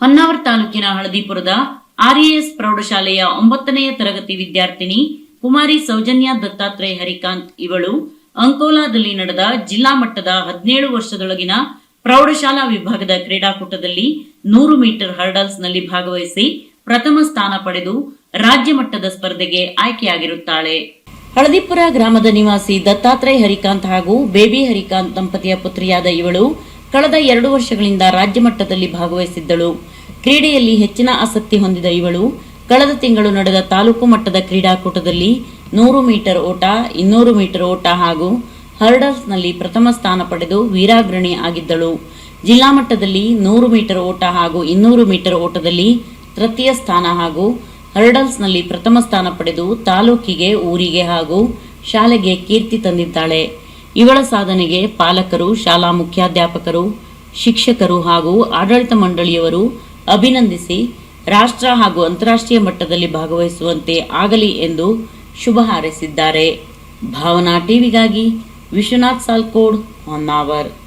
ಹೊನ್ನಾವರ ತಾಲೂಕಿನ ಹಳದಿಪುರದ ಆರ್ಎಎಸ್ ಪ್ರೌಢಶಾಲೆಯ ಒಂಬತ್ತನೆಯ ತರಗತಿ ವಿದ್ಯಾರ್ಥಿನಿ ಕುಮಾರಿ ಸೌಜನ್ಯ ದತ್ತಾತ್ರೇಯ ಹರಿಕಾಂತ್ ಇವಳು ಅಂಕೋಲಾದಲ್ಲಿ ನಡೆದ ಜಿಲ್ಲಾ ಮಟ್ಟದ ಹದಿನೇಳು ವರ್ಷದೊಳಗಿನ ಪ್ರೌಢಶಾಲಾ ವಿಭಾಗದ ಕ್ರೀಡಾಕೂಟದಲ್ಲಿ ನೂರು ಮೀಟರ್ ಹರ್ಡಲ್ಸ್ನಲ್ಲಿ ಭಾಗವಹಿಸಿ ಪ್ರಥಮ ಸ್ಥಾನ ಪಡೆದು ರಾಜ್ಯ ಮಟ್ಟದ ಸ್ಪರ್ಧೆಗೆ ಆಯ್ಕೆಯಾಗಿರುತ್ತಾಳೆ. ಹಳದಿಪುರ ಗ್ರಾಮದ ನಿವಾಸಿ ದತ್ತಾತ್ರೇಯ ಹರಿಕಾಂತ್ ಹಾಗೂ ಬೇಬಿ ಹರಿಕಾಂತ್ ದಂಪತಿಯ ಪುತ್ರಿಯಾದ ಇವಳು ಕಳೆದ ಎರಡು ವರ್ಷಗಳಿಂದ ರಾಜ್ಯ ಮಟ್ಟದಲ್ಲಿ ಭಾಗವಹಿಸಿದ್ದಳು. ಕ್ರೀಡೆಯಲ್ಲಿ ಹೆಚ್ಚಿನ ಆಸಕ್ತಿ ಹೊಂದಿದ ಇವಳು, ಕಳೆದ ತಿಂಗಳು ನಡೆದ ತಾಲೂಕು ಮಟ್ಟದ ಕ್ರೀಡಾಕೂಟದಲ್ಲಿ ನೂರು ಮೀಟರ್ ಓಟ, ಇನ್ನೂರು ಮೀಟರ್ ಓಟ ಹಾಗೂ ಹರ್ಡಲ್ಸ್ನಲ್ಲಿ ಪ್ರಥಮ ಸ್ಥಾನ ಪಡೆದು ವೀರಾಗ್ರಣಿ ಆಗಿದ್ದಳು. ಜಿಲ್ಲಾ ಮಟ್ಟದಲ್ಲಿ ನೂರು ಮೀಟರ್ ಓಟ ಹಾಗೂ ಇನ್ನೂರು ಮೀಟರ್ ಓಟದಲ್ಲಿ ತೃತೀಯ ಸ್ಥಾನ ಹಾಗೂ ಹರ್ಡಲ್ಸ್ನಲ್ಲಿ ಪ್ರಥಮ ಸ್ಥಾನ ಪಡೆದು ತಾಲೂಕಿಗೆ, ಊರಿಗೆ ಹಾಗೂ ಶಾಲೆಗೆ ಕೀರ್ತಿ ತಂದಿದ್ದಾಳೆ. ಇವಳ ಸಾಧನೆಗೆ ಪಾಲಕರು, ಶಾಲಾ ಮುಖ್ಯಾಧ್ಯಾಪಕರು, ಶಿಕ್ಷಕರು ಹಾಗೂ ಆಡಳಿತ ಮಂಡಳಿಯವರು ಅಭಿನಂದಿಸಿ ರಾಷ್ಟ್ರ ಹಾಗೂ ಅಂತಾರಾಷ್ಟ್ರೀಯ ಮಟ್ಟದಲ್ಲಿ ಭಾಗವಹಿಸುವಂತೆ ಆಗಲಿ ಎಂದು ಶುಭ ಹಾರೈಸಿದ್ದಾರೆ. ಭಾವನಾ ಟಿವಿಗಾಗಿ ವಿಶ್ವನಾಥ್ ಸಾಲ್ಕೋಡ್ ಹೊನ್ನಾವರ್.